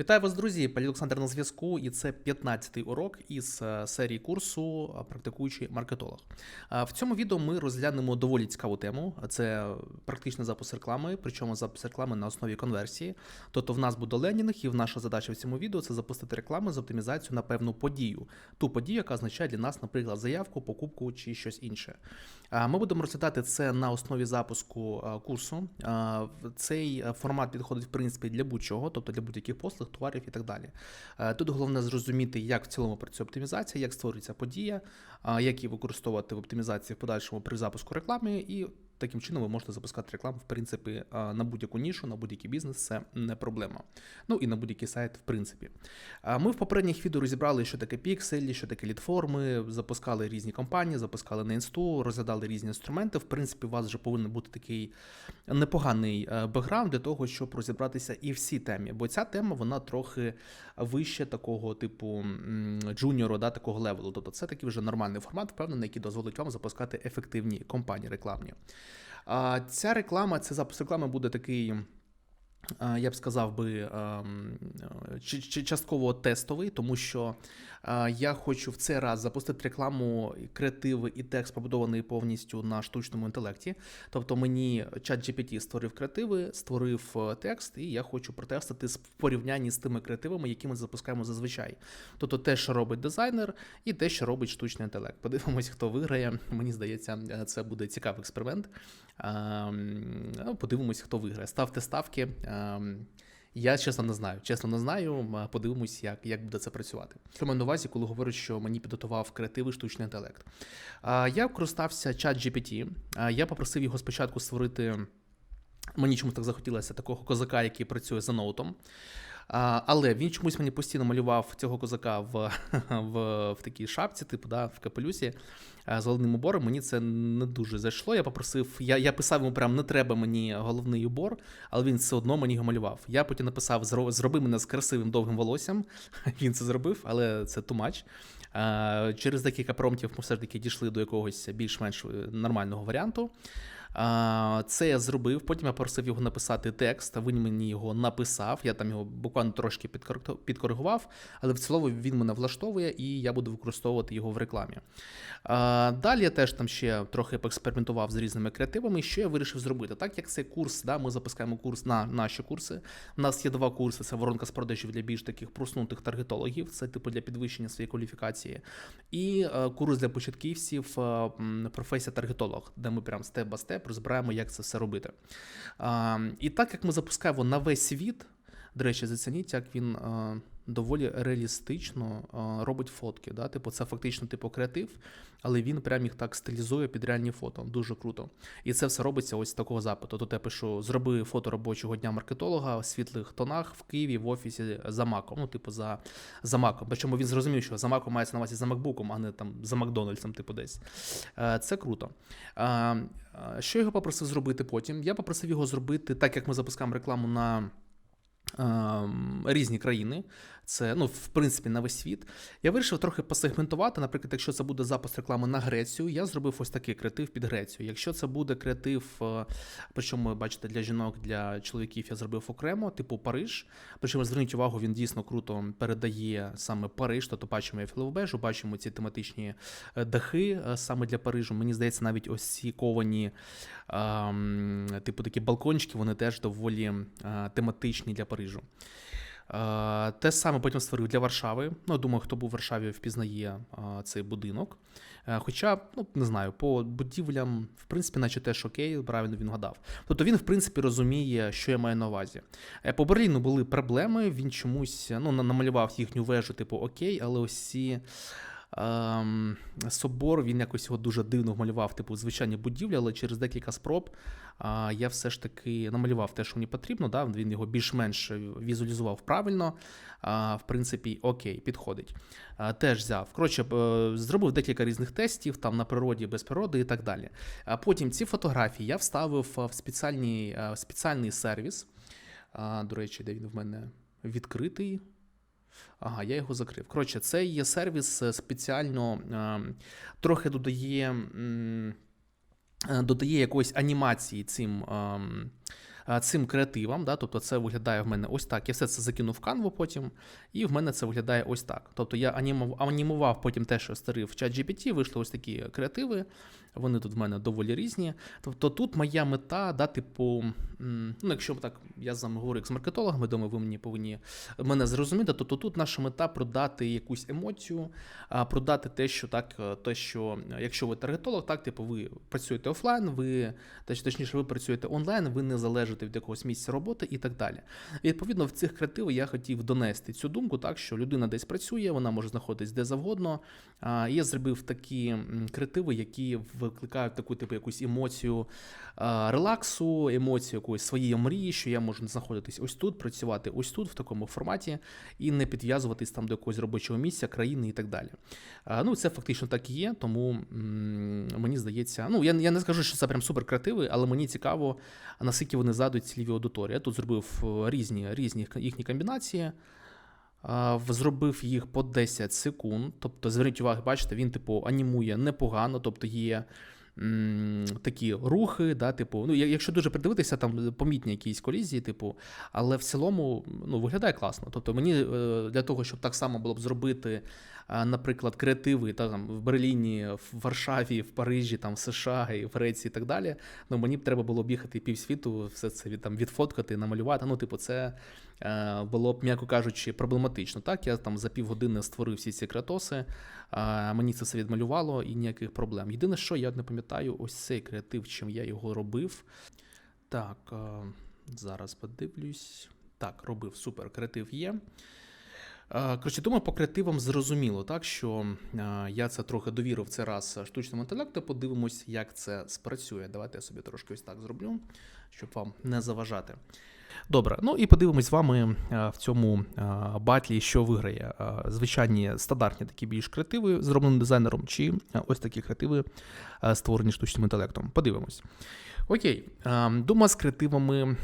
Вітаю вас, друзі! Пані Олександр на зв'язку, і це 15-й урок із е, серії курсу е, Практикуючий маркетолог. Е, В цьому відео ми розглянемо доволі цікаву тему: це практичний запуск реклами, причому запуск реклами на основі конверсії. Тобто, в нас буде ленінг, і наша задача в цьому відео це запустити рекламу з оптимізацією на певну подію. Ту подію, яка означає для нас, наприклад, заявку, покупку чи щось інше. Ми будемо розглядати це на основі запуску курсу. Цей формат підходить в принципі для будь-чого, тобто для будь-яких послуг, товарів і так далі. Е, Тут головне зрозуміти, як в цілому працює оптимізація, як створюється подія, як її використовувати в оптимізації в подальшому при запуску реклами, і таким чином ви можете запускати рекламу, в принципі, на будь-яку нішу, на будь-який бізнес, це не проблема. Ну і на будь-який сайт, в принципі. Ми в попередніх відео розібрали, що таке пікселі, що таке літформи, запускали різні компанії, запускали на інсту, розглядали різні інструменти. В принципі, у вас вже повинен бути такий непоганий е, бекграунд для того, щоб розібратися і в цій темі. Бо ця тема вона трохи вище такого типу джуніору, да, такого левелу. Тобто це такий вже нормальний формат, впевнений, який дозволить вам запускати ефективні компанії рекламні. Ця реклама, це запуск реклами буде такий. Я б сказав би ем, частково тестовий, тому що я хочу в цей раз запустити рекламу, креативи і текст побудований повністю на штучному інтелекті. Тобто мені чат GPT створив креативи, створив е, текст, і я хочу протестити в порівнянні з тими креативами, які ми запускаємо зазвичай. Тобто те, що робить дизайнер, і те, що робить штучний інтелект. Подивимось, хто виграє. Мені здається, е, це буде цікавий експеримент. Ем, ну, Подивимось, хто виграє. Ставте ставки. Я чесно не знаю. Чесно не знаю. Подивимось, як, як буде це працювати. Що маю на увазі, коли говорю, що мені підготував креативи штучний інтелект. Я користався чат GPT. Я попросив його спочатку створити. Мені чомусь так захотілося такого козака, який працює за ноутом. Але він чомусь мені постійно малював цього козака в, в, в такій шапці, типу, да, в капелюсі з головним убором. Мені це не дуже зайшло. Я попросив, я, я писав йому прям не треба мені головний убор, але він все одно мені його малював. Я потім написав: зроби мене з красивим довгим волоссям. Він це зробив, але це. А, Через декілька промптів ми все ж таки дійшли до якогось більш-менш е, нормального варіанту. Це я зробив. Потім я просив його написати текст. Він мені його написав. Я там його буквально трошки підкоригував, але в цілому він мене влаштовує і я буду використовувати його в рекламі. Далі я теж там ще трохи поекспериментував з різними креативами. Що я вирішив зробити? Так як цей курс, да, ми запускаємо курс на наші курси. У нас є два курси: це воронка з продажів для більш таких проснутих таргетологів, це типу для підвищення своєї кваліфікації. І е, курс для початківців, е, професія таргетолог, де ми прям степ ба степ розбираємо, як це все робити. І так як ми запускаємо на весь світ, до речі, зацініть, як він е, доволі реалістично е, робить фотки. Да? Типу, це фактично типу креатив, але він прям їх так стилізує під реальні фото. Дуже круто. І це все робиться ось з такого запиту. Тут я пишу: зроби фото робочого дня маркетолога в світлих тонах в Києві в офісі за Маком. Ну, типу, за, за Маком. Причому він зрозумів, що за Маком мається на увазі за Макбуком, а не там за Макдональдсом, типу, десь. Е, Це круто. А, а, Що я його попросив зробити потім? Я попросив його зробити, так як ми запускаємо рекламу на. Ем, Різні країни, це ну в принципі на весь світ. Я вирішив трохи посегментувати. Наприклад, якщо це буде запуск реклами на Грецію, я зробив ось такий креатив під Грецію. Якщо це буде креатив, е, причому бачите, для жінок, для чоловіків я зробив окремо, типу Париж. Причому зверніть увагу, він дійсно круто передає саме Париж. Тобто бачимо Ейфелеву бежу, бачимо ці тематичні е, дахи е, саме для Парижу. Мені здається, навіть ось ці ковані, ем, типу такі балкончики, вони теж доволі тематичні для Парижу. Е, Те саме потім створив для Варшави. Ну, думаю, хто був в Варшаві, впізнає цей будинок. Е, Хоча, ну не знаю, по будівлям, в принципі, наче теж окей, правильно він гадав. Тобто він, в принципі, розуміє, що я маю на увазі. Е, По Берліну були проблеми, він чомусь ну, намалював їхню вежу, типу, окей, але ось ці. Ем, собор він якось його дуже дивно вмалював, типу звичайні будівлі, але через декілька спроб а, я все ж таки намалював те, що мені потрібно. Да? Він його більш-менш візуалізував правильно. А, в принципі, окей, підходить. А, теж взяв. Коротше, е, зробив декілька різних тестів там на природі, без природи і так далі. А потім ці фотографії я вставив в спеціальний, е, в спеціальний сервіс. До речі, де він в мене відкритий. Ага, я його закрив. Коротше, це є сервіс е, спеціально е, трохи додає, е, додає якоїсь анімації цим ем, а, цим креативам. Да? Тобто це виглядає в мене ось так. Я все це закинув в канву потім, і в мене це виглядає ось так. Тобто я анімував потім те, що старив в чат GPT, вийшли ось такі креативи. Вони тут в мене доволі різні. Тобто тут моя мета, да, типу, м, ну, якщо так я з вами говорю як з маркетологами, думаю, ви мені повинні мене зрозуміти, то, тут наша мета продати якусь емоцію, продати те, що так, е, те, що е, якщо ви таргетолог, так, типу, ви працюєте офлайн, ви точ- точніше, ви працюєте онлайн, ви не залежите від якогось місця роботи і так далі. Відповідно в цих креативах я хотів донести цю думку, так що людина десь працює, вона може знаходитись де завгодно. Я зробив такі креативи, які викликають таку типу якусь емоцію релаксу, емоцію якоїсь своєї мрії, що я можу знаходитись ось тут, працювати ось тут, в такому форматі, і не підв'язуватись там до якогось робочого місця, країни і так далі. Ну, це фактично так і є, тому мені здається, ну я, я не скажу, що це прям супер креативи, але мені цікаво, наскільки вони задують цільові аудиторії. Я тут зробив е, різні, різні їхні комбінації. Зробив їх по 10 секунд. Тобто, зверніть увагу, бачите, він, типу, анімує непогано, тобто є такі рухи, да, типу, ну, якщо дуже придивитися, там помітні якісь колізії, типу, але в цілому ну, виглядає класно. Тобто, мені е, для того, щоб так само було б зробити, наприклад, креативи та, там, в Берліні, в Варшаві, в Парижі, там, в США, і в Греції і так далі, ну, мені б треба було б'їхати півсвіту, все це від, там, відфоткати, намалювати. Ну, типу, це е, було б, м'яко кажучи, проблематично. Так, я там за півгодини створив всі ці креатоси, мені це все відмалювало і ніяких проблем. Єдине, що я не пам'ятаю, ось цей креатив, чим я його робив. Так, е, зараз подивлюсь. Так, робив супер, креатив є. Е, Коротше, думаю, по креативам зрозуміло, так що е, я це трохи довірив це раз штучному інтелекту. Подивимось, як це спрацює. Давайте я собі трошки ось так зроблю, щоб вам не заважати. Добре, ну і подивимось з вами е, в цьому е, батлі, що виграє. Е, Звичайні стандартні такі більш креативи, зроблені дизайнером, чи ось такі креативи, створені штучним інтелектом. Подивимось. Окей, думаю, з креативами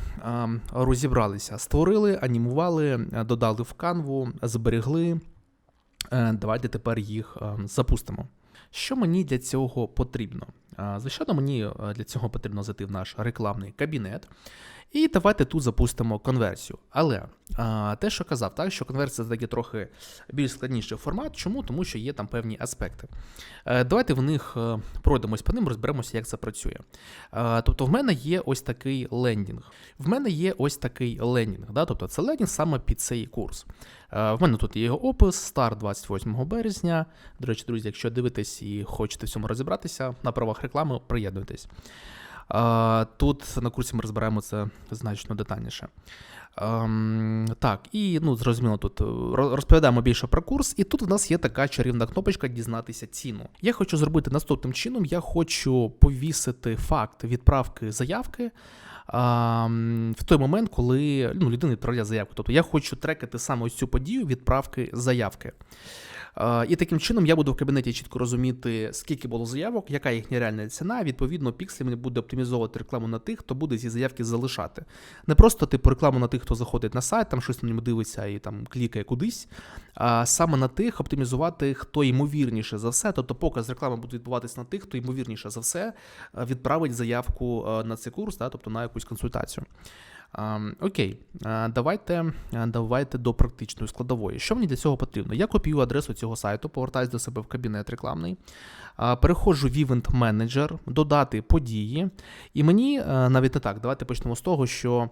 розібралися. Створили, анімували, додали в канву, зберегли. Давайте тепер їх запустимо. Що мені для цього потрібно? Звичайно, мені для цього потрібно зайти в наш рекламний кабінет. І давайте тут запустимо конверсію. Але а, те, що казав, так, що конверсія це такий трохи більш складніший формат. Чому? Тому що є там певні аспекти. Е, давайте в них е, пройдемось по ним, розберемося, як це працює. Е, тобто, в мене є ось такий лендінг. В мене є ось такий лендінг. Да? Тобто, це лендінг саме під цей курс. Е, в мене тут є його опис, старт 28 березня. До речі, друзі, якщо дивитесь і хочете в цьому розібратися, на правах реклами приєднуйтесь. Тут на курсі ми розбираємо це значно детальніше. Ем, так, і ну, зрозуміло, тут е, розповідаємо більше про курс, і тут в нас є така чарівна кнопочка дізнатися ціну. Я хочу зробити наступним чином: я хочу повісити факт відправки заявки. В той момент, коли ну, людина відправляє заявку. Тобто я хочу трекати саме ось цю подію відправки заявки. Е, І таким чином я буду в кабінеті чітко розуміти, скільки було заявок, яка їхня реальна ціна. Відповідно, піксель мені буде оптимізовувати рекламу на тих, хто буде ці заявки залишати. Не просто типу рекламу на тих, хто заходить на сайт, там щось на ньому дивиться і там клікає кудись, а саме на тих оптимізувати, хто ймовірніше за все. Тобто показ реклами буде відбуватися на тих, хто ймовірніше за все е, відправить заявку е, на цей курс, да, тобто на якусь консультацію. Окей, давайте, давайте до практичної складової. Що мені для цього потрібно? Я копію адресу цього сайту, повертаюсь до себе в кабінет рекламний, переходжу в Event Manager, додати події. І мені навіть не так. Давайте почнемо з того, що,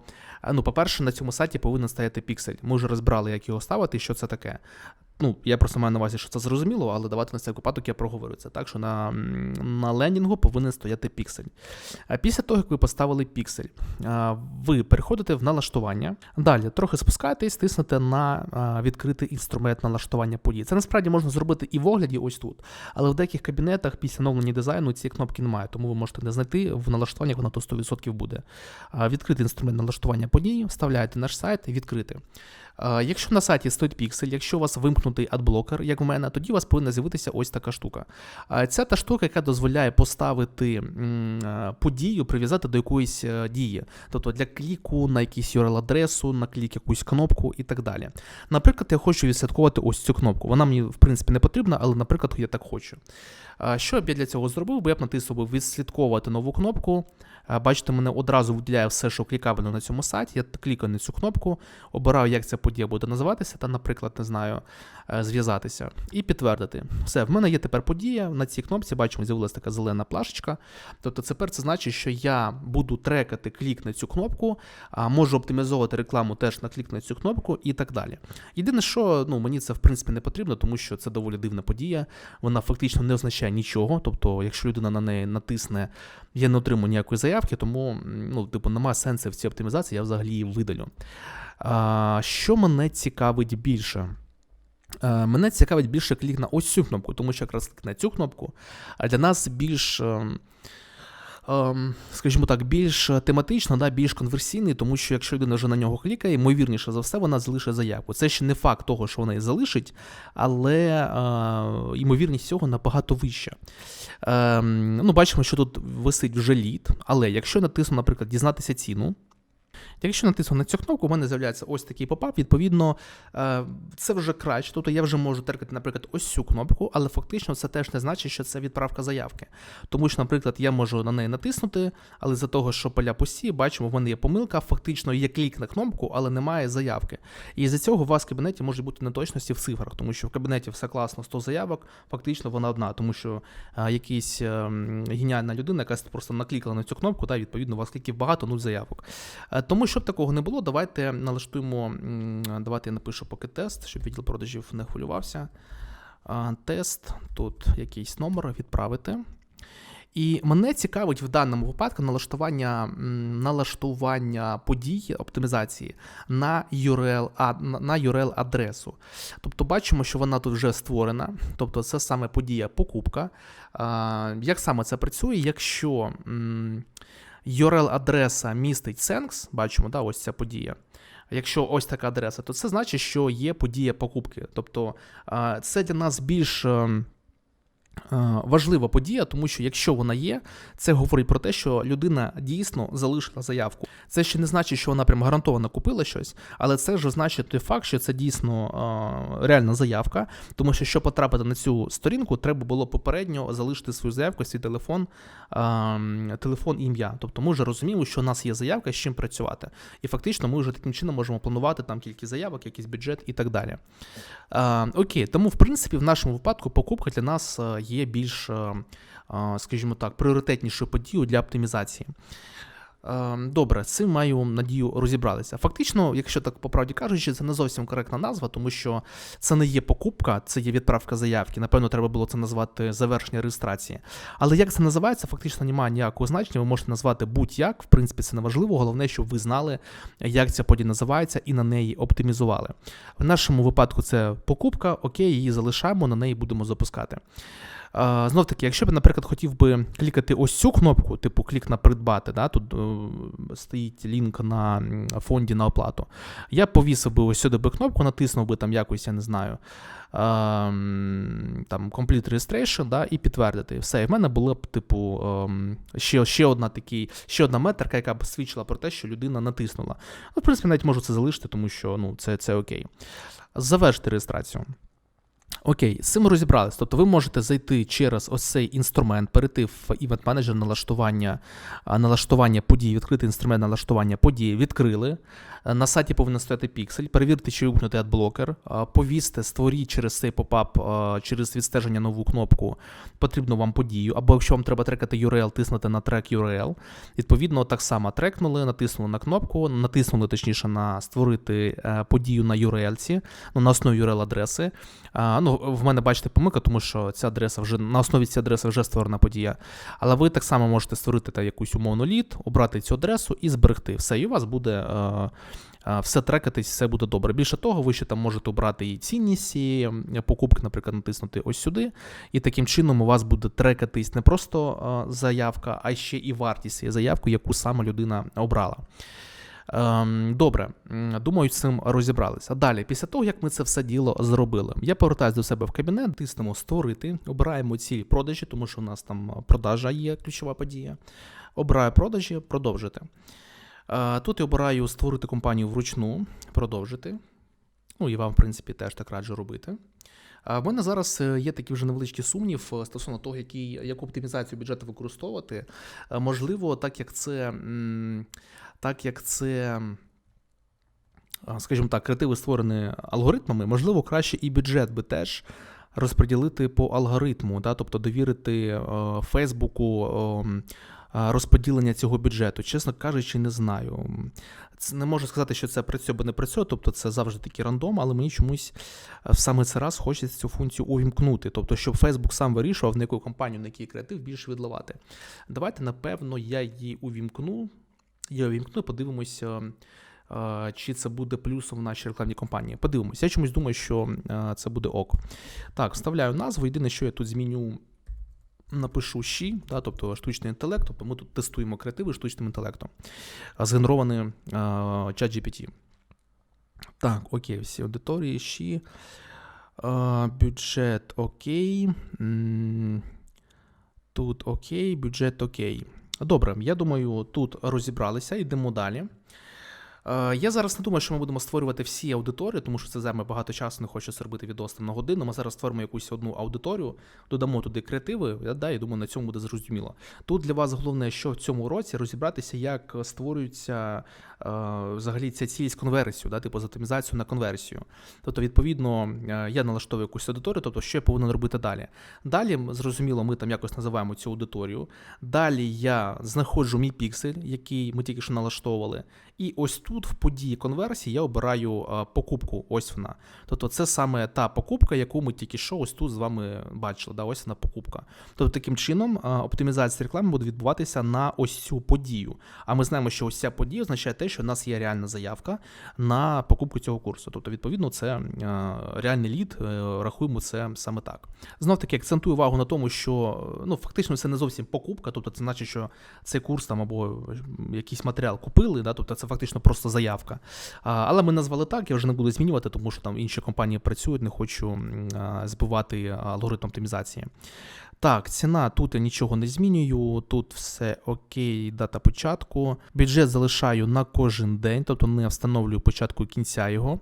ну, по-перше, на цьому сайті повинен стояти піксель. Ми вже розбрали, як його ставити що це таке. Ну, я просто маю на увазі, що це зрозуміло, але давайте на цей випадок я проговорю це. Так, що на, на лендінгу повинен стояти піксель. Після того, як ви поставили піксель, ви переходите в налаштування. Далі трохи спускаєтесь, тиснете на відкритий інструмент налаштування подій. Це насправді можна зробити і в огляді, ось тут. Але в деяких кабінетах після оновлення дизайну цієї кнопки немає, тому ви можете не знайти в налаштуваннях, вона то 100% буде. А, Відкритий інструмент налаштування подій, вставляєте наш сайт і відкрити. Якщо на сайті стоїть піксель, якщо у вас вимкнуто вімкнутий адблокер, як в мене, тоді у вас повинна з'явитися ось така штука. Це та штука, яка дозволяє поставити подію, прив'язати до якоїсь е, дії. Тобто для кліку на якийсь URL-адресу, на клік якусь кнопку і так далі. Наприклад, я хочу відслідковувати ось цю кнопку. Вона мені, в принципі, не потрібна, але, наприклад, я так хочу. Що б я для цього зробив? Бо я б натиснув відслідковувати нову кнопку. Бачите, мене одразу виділяє все, що клікабельно на цьому сайті. Я клікаю на цю кнопку, обираю, як ця подія буде називатися, та, наприклад, не знаю, е, зв'язатися. І підтвердити. Все, в мене є тепер подія. На цій кнопці бачимо, з'явилася така зелена плашечка. Тобто тепер це значить, що я буду трекати клік на цю кнопку, можу оптимізовувати рекламу теж на клік на цю кнопку і так далі. Єдине, що ну, мені це в принципі не потрібно, тому що це доволі дивна подія. Вона фактично не означає нічого. Тобто, якщо людина на неї натисне, я не отримую ніякої заявки, тому ну, типу, немає сенсу в цій оптимізації, я взагалі її видалю. А, Що мене цікавить більше? Мене цікавить більше клік на ось цю кнопку, тому що якраз клік на цю кнопку для нас більш. Ем, ем, скажімо так, більш тематично, да, більш конверсійний, тому що якщо людина вже на нього клікає, ймовірніше за все, вона залишить заявку. Це ще не факт того, що вона її залишить, але е, ймовірність цього набагато вища. Е, ну, Бачимо, що тут висить вже лід, але якщо натисну, наприклад, дізнатися ціну. Якщо натисну на цю кнопку, у мене з'являється ось такий попап. Відповідно, е, це вже краще. Тобто я вже можу теркати, наприклад, ось цю кнопку, але фактично це теж не значить, що це відправка заявки. Тому що, наприклад, я можу на неї натиснути, але за того, що поля пусті, бачимо, в мене є помилка, фактично є клік на кнопку, але немає заявки. І за цього у вас в кабінеті може бути неточності в цифрах, тому що в кабінеті все класно, 100 заявок, фактично вона одна, тому що а, якийсь ем, геніальна людина, яка просто наклікала на цю кнопку, та відповідно у вас кліків багато, нуль заявок. Тому щоб такого не було, давайте налаштуємо. Давайте я напишу поки тест, щоб відділ продажів не хвилювався. Тест, тут якийсь номер відправити. І мене цікавить в даному випадку налаштування налаштування подій оптимізації на URL на URL адресу. Тобто бачимо, що вона тут вже створена, тобто це саме подія покупка. Як саме це працює, якщо URL-адреса містить Thanks, бачимо, да, ось ця подія. Якщо ось така адреса, то це значить, що є подія покупки. Тобто це для нас більш ем, важлива подія, тому що якщо вона є, це говорить про те, що людина дійсно залишила заявку. Це ще не значить, що вона прям гарантовано купила щось, але це вже значить той факт, що це дійсно е, реальна заявка, тому що щоб потрапити на цю сторінку, треба було попередньо залишити свою заявку, свій телефон, а, телефон ім'я. Тобто ми вже розуміємо, що у нас є заявка, з чим працювати. І фактично ми вже таким чином можемо планувати там кількість заявок, якийсь бюджет і так далі. Окей, тому в принципі в нашому випадку покупка для нас е, є більш, е, е, скажімо так, пріоритетнішою подією для оптимізації. Е, добре, з цим маю надію розібратися. Фактично, якщо так по правді кажучи, це не зовсім коректна назва, тому що це не є покупка, це є відправка заявки. Напевно, треба було це назвати завершення реєстрації. Але як це називається, фактично немає ніякого значення. Ви можете назвати будь-як, в принципі, це не важливо. Головне, щоб ви знали, як ця подія називається, і на неї оптимізували. В нашому випадку це покупка, окей, її залишаємо, на неї будемо запускати. Знов таки, якщо б, наприклад, хотів би клікати ось цю кнопку, типу клік на придбати, да, тут е, стоїть лінк на фонді на оплату, я повісив би ось сюди би кнопку, натиснув би там якось, я не знаю, там Complete Registration, да, і підтвердити. Все, і в мене була б, типу, ще ще, одна такий, ще одна метрика, яка б свідчила про те, що людина натиснула. Ну, В принципі, навіть можу це залишити, тому що ну, це, це окей. Завершити реєстрацію. Окей, з цим розібрались. Тобто ви можете зайти через ось цей інструмент, перейти в Event Manager налаштування налаштування подій, відкрити інструмент налаштування подій, відкрили. На сайті повинен стояти піксель, перевірте, чи вимкнути адблокер, повісти, створіть через цей попап, через відстеження нову кнопку потрібну вам подію. Або якщо вам треба трекати URL, тиснути на трек URL. Відповідно, так само трекнули, натиснули на кнопку, натиснули точніше на створити е, подію на URL, ну, на основі URL-адреси. Ну, В мене бачите помилка, тому що ця адреса вже на основі цієї адреси вже створена подія. Але ви так само можете створити та якусь умовну лід, обрати цю адресу і зберегти все. І у вас буде. Е, все трекатись, все буде добре. Більше того, ви ще там можете обрати і цінність цієї покупки, наприклад, натиснути ось сюди. І таким чином у вас буде трекатись не просто заявка, а ще і вартість заявки, яку саме людина обрала. Ем, Добре, думаю, з цим розібралися. Далі, після того, як ми це все діло зробили, я повертаюся до себе в кабінет, тиснемо створити, обираємо ці продажі, тому що у нас там продажа є ключова подія. Обираю продажі, продовжити. Е, Тут я обираю створити компанію вручну, продовжити. Ну і вам, в принципі, теж так раджу робити. В мене зараз е, є такий вже невеличкий сумнів е, стосовно того, який, яку оптимізацію бюджету використовувати. Е, Можливо, так як це, так як це, скажімо так, креативи створені алгоритмами, можливо, краще і бюджет би теж розподілити по алгоритму, да? тобто довірити Фейсбуку розподілення цього бюджету. Чесно кажучи, не знаю. Це не можу сказати, що це працює або не працює, тобто це завжди такий рандом, але мені чомусь саме цей раз хочеться цю функцію увімкнути. Тобто, щоб Facebook сам вирішував, на яку компанію, на який креатив більше відливати. Давайте, напевно, я її увімкну. Я увімкну, подивимося, чи це буде плюсом в нашій рекламній кампанії. Подивимося. Я чомусь думаю, що це буде ок. Так, вставляю назву. Єдине, що я тут зміню. Напишу щі, да, тобто штучний інтелект, тобто ми тут тестуємо креативи штучним інтелектом, згенерований е, чат GPT. Так, окей, всі аудиторії щі. Е, бюджет окей. Тут окей, бюджет окей. Добре, я думаю, тут розібралися, йдемо далі. Е, Я зараз не думаю, що ми будемо створювати всі аудиторії, тому що це займе багато часу, не хочу зробити відос там на годину. Ми зараз створимо якусь одну аудиторію, додамо туди креативи, да, і думаю, на цьому буде зрозуміло. Тут для вас головне, що в цьому році розібратися, як створюється е, взагалі ця ціль з конверсію, да, типу з оптимізацію на конверсію. Тобто, відповідно, е, я налаштовую якусь аудиторію, тобто, що я повинен робити далі. Далі, зрозуміло, ми там якось називаємо цю аудиторію. Далі я знаходжу мій піксель, який ми тільки що налаштовували. І ось тут в події конверсії я обираю е, покупку. Ось вона. Тобто, це саме та покупка, яку ми тільки що ось тут з вами бачили. Да, ось вона покупка. Тобто, таким чином е, оптимізація реклами буде відбуватися на ось цю подію. А ми знаємо, що ось ця подія означає те, що в нас є реальна заявка на покупку цього курсу. Тобто, відповідно, це е, реальний лід, рахуємо це саме так. Знов таки акцентую увагу на тому, що ну фактично це не зовсім покупка, тобто це значить, що цей курс там або якийсь матеріал купили, да, тобто це фактично просто заявка. Але ми назвали так, я вже не буду змінювати, тому що там інші компанії працюють, не хочу збивати алгоритм оптимізації. Так, ціна тут я нічого не змінюю. Тут все окей, дата початку. Бюджет залишаю на кожен день, тобто не встановлюю початку і кінця його.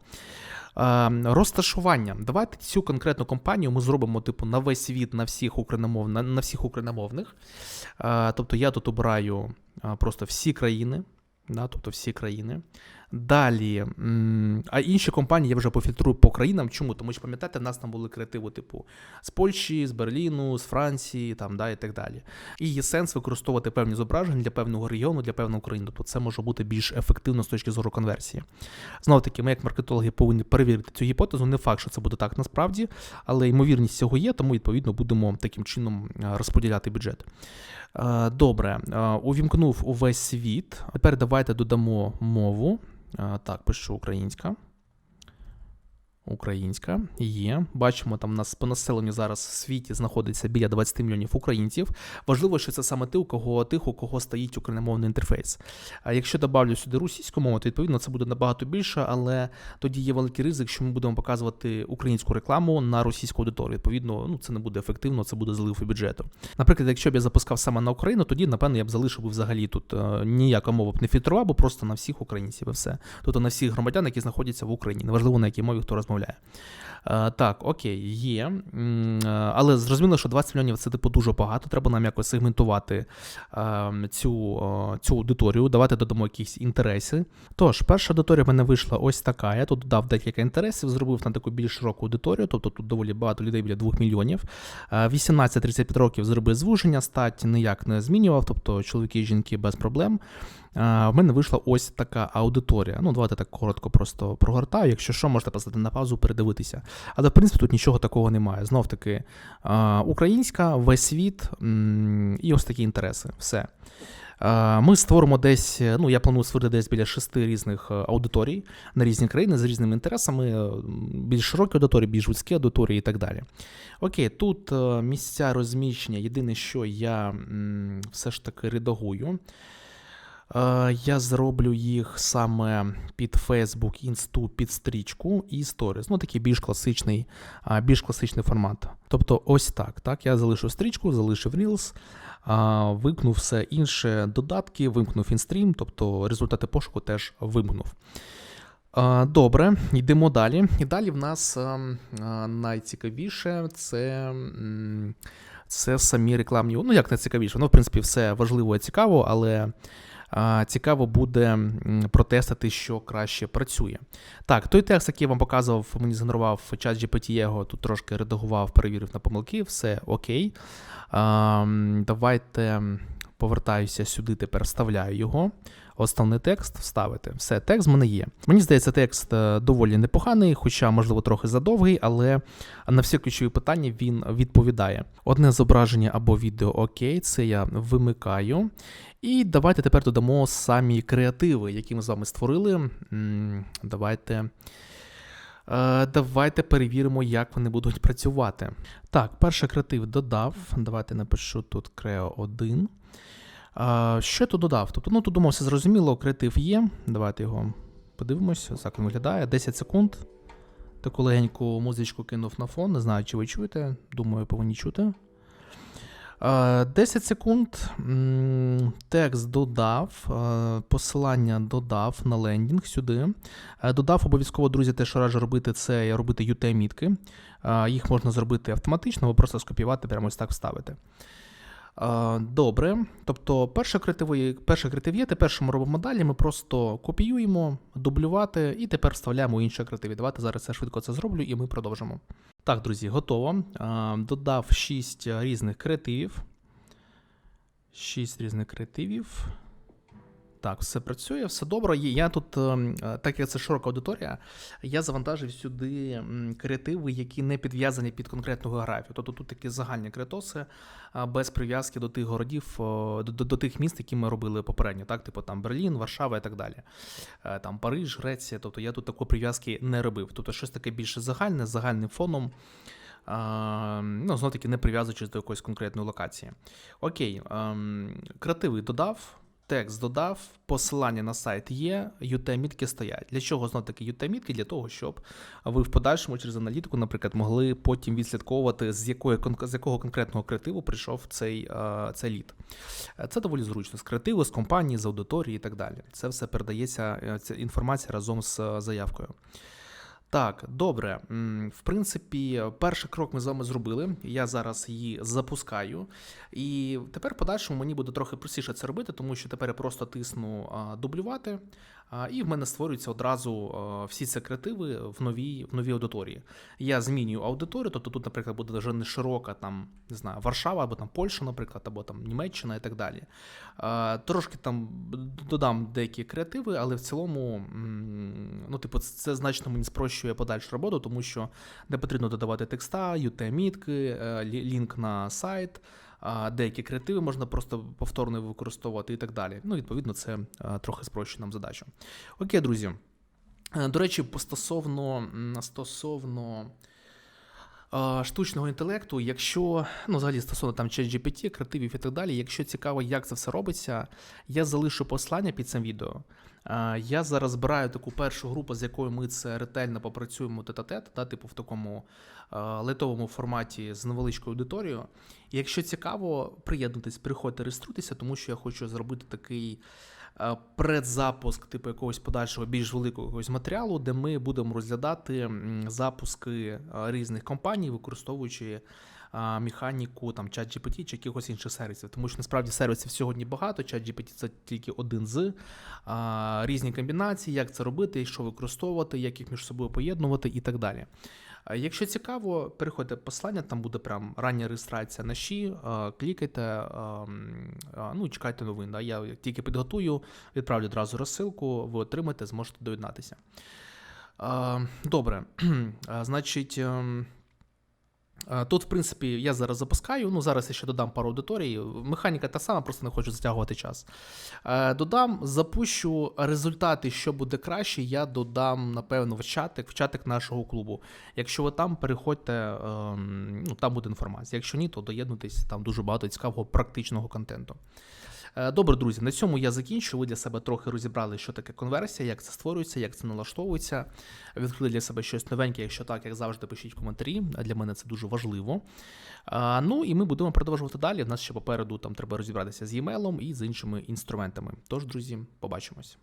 Розташування. Давайте цю конкретну компанію ми зробимо типу на весь світ, на всіх україномов, на, всіх україномовних. Тобто я тут обираю просто всі країни. Да, тобто всі країни. Далі, а інші компанії я вже пофільтрую по країнам. Чому? Тому що пам'ятаєте, в нас там були креативи, типу з Польщі, з Берліну, з Франції, там, да, і так далі. І є сенс використовувати певні зображення для певного регіону, для певної країни. Тобто це може бути більш ефективно з точки зору конверсії. Знову таки, ми, як маркетологи, повинні перевірити цю гіпотезу. Не факт, що це буде так насправді, але ймовірність цього є, тому відповідно будемо таким чином е, розподіляти бюджет. Е, Добре, е, увімкнув увесь світ. Тепер давайте додамо мову. Так, пишу українська. Українська є. Бачимо, там нас по населенню зараз в світі знаходиться біля 20 мільйонів українців. Важливо, що це саме ти, у кого тих, у кого стоїть україномовний інтерфейс. А якщо добавлю сюди російську мову, то відповідно це буде набагато більше, але тоді є великий ризик, що ми будемо показувати українську рекламу на російську аудиторію. Відповідно, ну це не буде ефективно, це буде злив бюджету. Наприклад, якщо б я запускав саме на Україну, тоді напевно я б залишив взагалі тут е, ніяка мова б не фільтрував, бо просто на всіх українців і все. Тобто на всіх громадян, які знаходяться в Україні, неважливо на якій мові хто розмовляє. Е, Так, окей, є. Е, Але зрозуміло, що 20 мільйонів це типу дуже багато. Треба нам якось сегментувати е, цю, е, цю аудиторію, давати додамо якісь інтереси. Тож, перша аудиторія в мене вийшла ось така. Я тут додав декілька інтересів, зробив на таку більш широку аудиторію, тобто тут доволі багато людей біля 2 мільйонів. Е, 18-35 років зробив звуження, стать ніяк не змінював, тобто чоловіки і жінки без проблем. В мене вийшла ось така аудиторія. Ну, давайте так коротко просто прогортаю. Якщо що, можете поставити на паузу, передивитися. Але в принципі тут нічого такого немає. Знов таки, українська, весь світ і ось такі інтереси. Все. Ми створимо десь, ну я планую створити десь біля шести різних е, аудиторій на різні країни з різними інтересами, е, більш широкі аудиторії, більш вузькі аудиторії і так далі. Окей, тут е, місця розміщення. Єдине, що я все ж таки редагую. Е, Я зроблю їх саме під Facebook, Insta, під стрічку і Stories. Ну, такий більш класичний, більш класичний формат. Тобто, ось так. так Я залишив стрічку, залишив Reels, вимкнув все інше додатки, вимкнув інстрім, тобто результати пошуку теж вимкнув. Добре, йдемо далі. І далі в нас а, а, найцікавіше це. Це самі рекламні. Ну, як найцікавіше? Ну, в принципі, все важливо і цікаво, але цікаво буде протестити, що краще працює. Так, той текст, який я вам показував, мені згенерував чат GPT, я його тут трошки редагував, перевірив на помилки, все окей. Давайте повертаюся сюди, тепер вставляю його. Основний текст вставити. Все, текст в мене є. Мені здається, текст е, доволі непоганий, хоча, можливо, трохи задовгий, але на всі ключові питання він відповідає. Одне зображення або відео окей, це я вимикаю. І давайте тепер додамо самі креативи, які ми з вами створили. Давайте. Е, Давайте перевіримо, як вони будуть працювати. Так, перший креатив додав. Давайте напишу тут Creo 1. А, Що я тут додав? Тобто, ну тут думав, все зрозуміло, креатив є. Давайте його подивимося, як він виглядає. 10 секунд. Таку легеньку музичку кинув на фон. Не знаю, чи ви чуєте. Думаю, повинні чути. А, 10 секунд. Текст додав, посилання додав на лендінг сюди. Е, Додав обов'язково, друзі, те, що раджу робити, це робити UT-мітки. Їх можна зробити автоматично, або просто скопіювати, прямо ось так вставити. Добре. Тобто, перше креатив, перше креатив є, тепер що ми робимо далі, ми просто копіюємо, дублювати і тепер вставляємо інші критиві. Давайте зараз я швидко це зроблю і ми продовжимо. Так, друзі, готово. Додав 6 різних креативів. 6 різних креативів. Так, все працює, все добре. Я тут, ем, е, так як це широка аудиторія, я завантажив сюди креативи, які не підв'язані під конкретну географію. Тобто тут такі загальні креатоси без прив'язки до тих городів, до, до, до тих міст, які ми робили попередньо, так, типу там Берлін, Варшава і так далі. Е, Там Париж, Греція. Тобто я тут такої прив'язки не робив. Тобто щось таке більше загальне, з загальним фоном. Ну, знову таки, не прив'язуючись до якоїсь конкретної локації. Окей, ем, креативи додав. Текст додав, посилання на сайт є, UT-мітки стоять. Для чого знов таки UT-мітки? Для того, щоб ви в подальшому через аналітику, наприклад, могли потім відслідковувати, з якої з якого конкретного креативу прийшов цей, е, цей лід. Це доволі зручно. З креативу, з компанії, з аудиторії і так далі. Це все передається, е, ця інформація разом з е, заявкою. Так, добре. В принципі, перший крок ми з вами зробили. Я зараз її запускаю. І тепер в подальшому мені буде трохи простіше це робити, тому що тепер я просто тисну дублювати, і в мене створюються одразу всі ці креативи в новій, в новій аудиторії. Я змінюю аудиторію, тобто тут, наприклад, буде вже не широка там, не знаю, Варшава або там Польща, наприклад, або там Німеччина і так далі. Трошки там додам деякі креативи, але в цілому, ну, типу, це значно мені спрощує подальшу роботу, тому що не потрібно додавати текста, UT-мітки, е, лінк на сайт. Деякі креативи можна просто повторно використовувати і так далі. Ну, відповідно, це е, трохи спрощує нам задачу. Окей, друзі. Е, До речі, стосовно, стосовно штучного інтелекту, якщо, ну, взагалі стосовно там ChatGPT, креативів і так далі, якщо цікаво, як це все робиться, я залишу послання під цим відео. Я зараз збираю таку першу групу, з якою ми це ретельно попрацюємо тет-а-тет, да, типу в такому лайтовому форматі з невеличкою аудиторією. Якщо цікаво, приєднуйтесь, приходьте, реєструйтеся, тому що я хочу зробити такий предзапуск, типу якогось подальшого більш великого якогось матеріалу, де ми будемо розглядати запуски е, різних компаній, використовуючи механіку там ChatGPT чи якихось інших сервісів. Тому що насправді сервісів сьогодні багато. ChatGPT це тільки один з різні комбінації, як це робити, що використовувати, як їх між собою поєднувати і так далі. Якщо цікаво, переходьте послання, там буде прям рання реєстрація на ШІ, клікайте, ну чекайте новин. Я тільки підготую, відправлю одразу розсилку, ви отримаєте, зможете доєднатися. Добре, значить. Е, Тут, в принципі, я зараз запускаю. Ну, зараз я ще додам пару аудиторій. Механіка та сама, просто не хочу затягувати час. Е, Додам, запущу результати, що буде краще. Я додам, напевно, в чатик, в чатик нашого клубу. Якщо ви там переходьте, ем, ну там буде інформація. Якщо ні, то доєднуйтесь, там дуже багато цікавого практичного контенту. Е, Добре, друзі, на цьому я закінчу. Ви для себе трохи розібрали, що таке конверсія, як це створюється, як це налаштовується. Відкрили для себе щось новеньке. Якщо так, як завжди, пишіть коментарі. Для мене це дуже важливо. Ну і ми будемо продовжувати далі. У нас ще попереду там треба розібратися з e-mail і з іншими інструментами. Тож, друзі, побачимось.